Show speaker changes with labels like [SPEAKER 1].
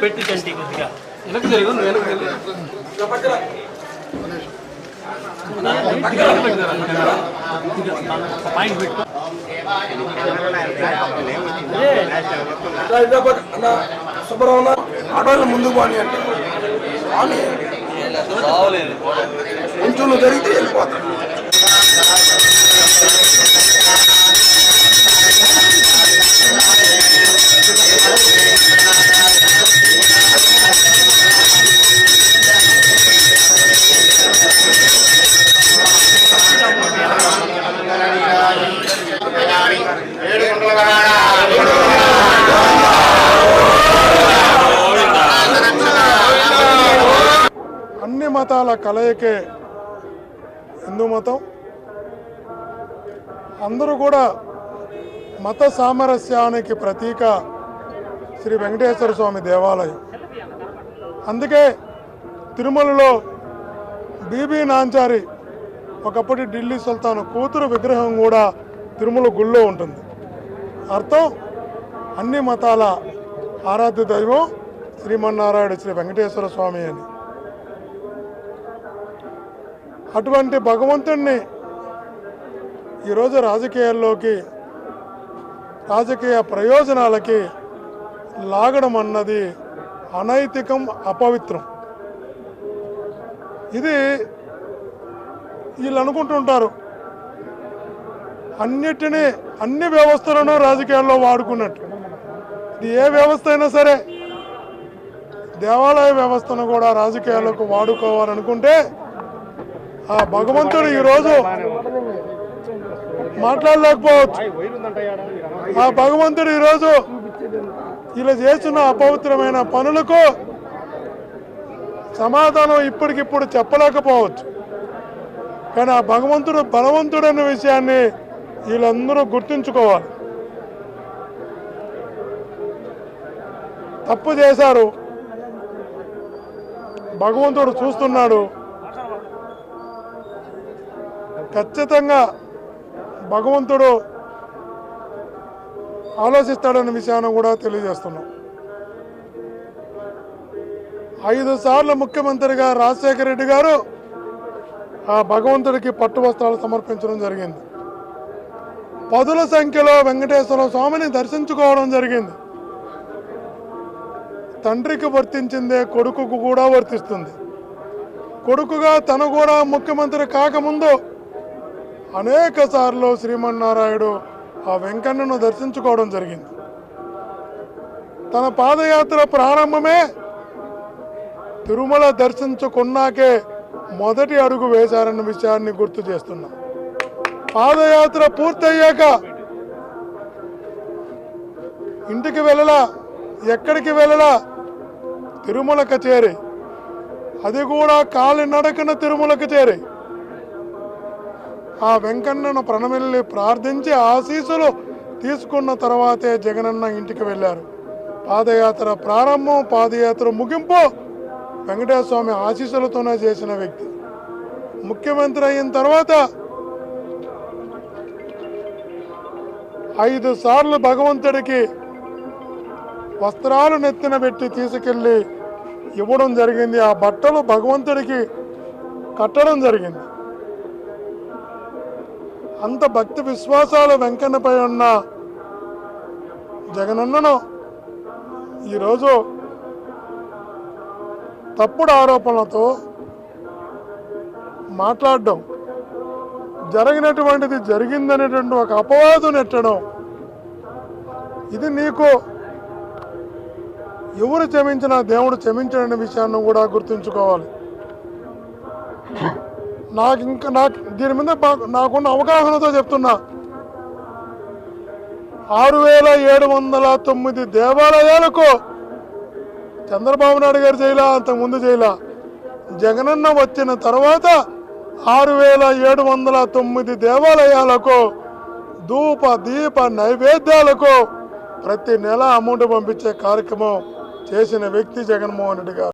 [SPEAKER 1] పెట్టి తంటి కొద్దిగా
[SPEAKER 2] వెనక్కి జరుగు నువ్వు వెనక్కి జరుగు
[SPEAKER 1] పాయింట్ పెట్టు
[SPEAKER 2] సుబ్రహ్మణ ఆటోలు ముందుకు పోనీ అంటే. కొంచెం జరిగితే వెళ్ళిపోతాడు
[SPEAKER 3] అన్ని మతాల కలయికే హిందూ మతం. అందరూ కూడా మత సామరస్యానికి ప్రతీక శ్రీ వెంకటేశ్వర స్వామి దేవాలయం. అందుకే తిరుమలలో బీబీ నాంచారి ఒకప్పటి ఢిల్లీ సుల్తాన్ కూతురు విగ్రహం కూడా తిరుమల గుళ్ళో ఉంటుంది. అర్థం? అన్ని మతాల ఆరాధ్య దైవం శ్రీమన్నారాయణ శ్రీ వెంకటేశ్వర స్వామి అని. అటువంటి భగవంతుణ్ణి ఈరోజు రాజకీయాల్లోకి రాజకీయ ప్రయోజనాలకి లాగడం అన్నది అనైతికం అపవిత్రం. ఇది వీళ్ళు అనుకుంటుంటారు అన్నిటినీ అన్ని వ్యవస్థలను రాజకీయాల్లో వాడుకున్నట్టు. ఇది ఏ వ్యవస్థ అయినా సరే దేవాలయ వ్యవస్థను కూడా రాజకీయాలకు వాడుకోవాలనుకుంటే ఆ భగవంతుడు ఈరోజు మాట్లాడలేకపోవచ్చు. ఆ భగవంతుడు ఈరోజు ఇలా చేస్తున్న అపవిత్రమైన పనులకు సమాధానం ఇప్పటికిప్పుడు చెప్పలేకపోవచ్చు. కానీ ఆ భగవంతుడు బలవంతుడన్న విషయాన్ని వీళ్ళందరూ గుర్తుంచుకోవాలి. తప్పు చేశారు. భగవంతుడు చూస్తున్నాడు. ఖచ్చితంగా భగవంతుడు ఆలోచిస్తాడనే విషయాన్ని కూడా తెలియజేస్తున్నాం. ఐదు సార్లు ముఖ్యమంత్రిగా రాజశేఖర రెడ్డి గారు ఆ భగవంతుడికి పట్టు వస్త్రాలు సమర్పించడం జరిగింది. పదుల సంఖ్యలో వెంకటేశ్వర స్వామిని దర్శించుకోవడం జరిగింది. తండ్రికి వర్తించిందే కొడుకుకు కూడా వర్తిస్తుంది. కొడుకుగా తను కూడా ముఖ్యమంత్రి కాకముందు అనేక సార్లు శ్రీమన్నారాయుడు ఆ వెంకన్నను దర్శించుకోవడం జరిగింది. తన పాదయాత్ర ప్రారంభమే తిరుమల దర్శించుకున్నాకే మొదటి అడుగు వేశారన్న విషయాన్ని గుర్తు చేస్తున్నా. పాదయాత్ర పూర్తయ్యాక ఇంటికి వెళ్ళలా ఎక్కడికి వెళ్ళలా తిరుమలకు చేరి. అది కూడా కాలినడకన తిరుమలకు చేరి. ఆ వెంకన్నను ప్రణమిల్లి ప్రార్థించి ఆశీసులు తీసుకున్న తర్వాతే జగనన్న ఇంటికి వెళ్ళారు. పాదయాత్ర ప్రారంభం పాదయాత్ర ముగింపు వెంకటేశ్వర స్వామి ఆశీస్సులతోనే చేసిన వ్యక్తి. ముఖ్యమంత్రి అయిన తర్వాత ఐదు సార్లు భగవంతుడికి వస్త్రాలు నెత్తిన పెట్టి తీసుకెళ్ళి ఇవ్వడం జరిగింది. ఆ బట్టలు భగవంతుడికి కట్టడం జరిగింది. అంత భక్తి విశ్వాసాలు వెంకన్నపై ఉన్న జగనన్నను ఈరోజు తప్పుడు ఆరోపణలతో మాట్లాడడం జరిగినటువంటిది జరిగిందనేటువంటి ఒక అపవాదు నెట్టడం ఇది నీకు ఎవరు క్షమించినా దేవుడు క్షమించడనే విషయాన్ని కూడా గుర్తుంచుకోవాలి. నాకు ఇంకా నాకు దీని మీద నాకున్న అవగాహనతో చెప్తున్నా. ఆరు వేల ఏడు వందల తొమ్మిది దేవాలయాలకు చంద్రబాబు నాయుడు గారు చేయలా అంతకుముందు చేయలా. జగనన్న వచ్చిన తర్వాత ఆరు వేల ఏడు వందల తొమ్మిది దేవాలయాలకు ధూప దీప నైవేద్యాలకు ప్రతి నెల అమౌంట్ పంపించే కార్యక్రమం చేసిన వ్యక్తి జగన్మోహన్ రెడ్డి గారు.